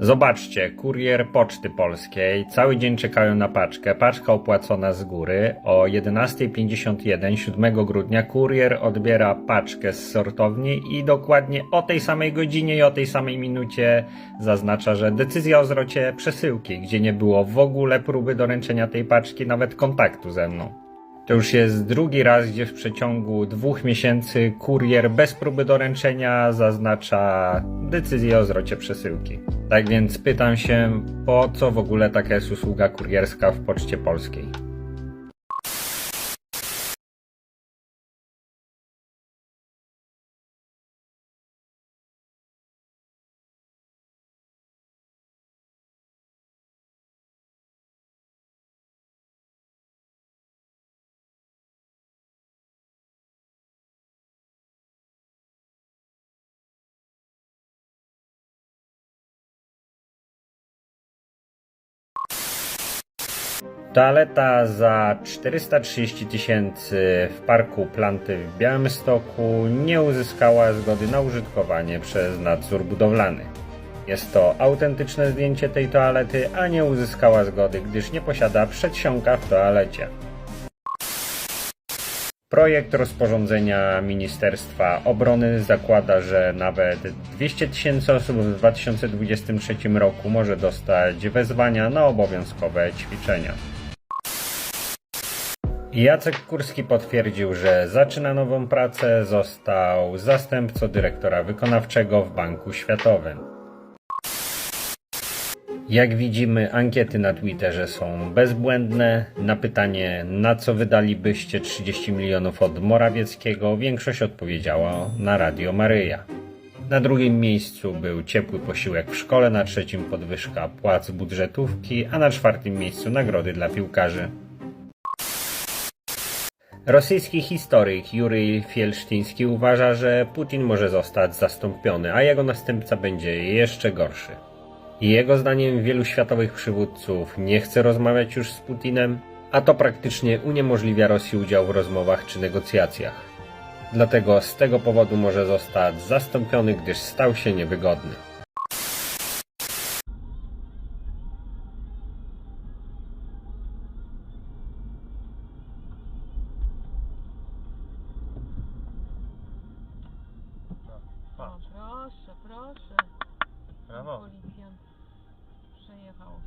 Zobaczcie, kurier Poczty Polskiej. Cały dzień czekają na paczkę. Paczka opłacona z góry. O 11.51 7 grudnia kurier odbiera paczkę z sortowni i dokładnie o tej samej godzinie i o tej samej minucie zaznacza, że decyzja o zwrocie przesyłki, gdzie nie było w ogóle próby doręczenia tej paczki, nawet kontaktu ze mną. To już jest drugi raz, gdzie w przeciągu dwóch miesięcy kurier bez próby doręczenia zaznacza decyzję o zwrocie przesyłki. Tak więc pytam się, po co w ogóle taka jest usługa kurierska w Poczcie Polskiej? Toaleta za 430 tysięcy w parku Planty w Białymstoku nie uzyskała zgody na użytkowanie przez nadzór budowlany. Jest to autentyczne zdjęcie tej toalety, a nie uzyskała zgody, gdyż nie posiada przedsionka w toalecie. Projekt rozporządzenia Ministerstwa Obrony zakłada, że nawet 200 tysięcy osób w 2023 roku może dostać wezwania na obowiązkowe ćwiczenia. Jacek Kurski potwierdził, że zaczyna nową pracę, został zastępcą dyrektora wykonawczego w Banku Światowym. Jak widzimy, ankiety na Twitterze są bezbłędne. Na pytanie, na co wydalibyście 30 milionów od Morawieckiego, większość odpowiedziała na Radio Maryja. Na drugim miejscu był ciepły posiłek w szkole, na trzecim podwyżka płac budżetówki, a na czwartym miejscu nagrody dla piłkarzy. Rosyjski historyk Juryj Fielsztyński uważa, że Putin może zostać zastąpiony, a jego następca będzie jeszcze gorszy. Jego zdaniem wielu światowych przywódców nie chce rozmawiać już z Putinem, a to praktycznie uniemożliwia Rosji udział w rozmowach czy negocjacjach. Dlatego z tego powodu może zostać zastąpiony, gdyż stał się niewygodny. Proszę, proszę. Brawo. Policjant 你也好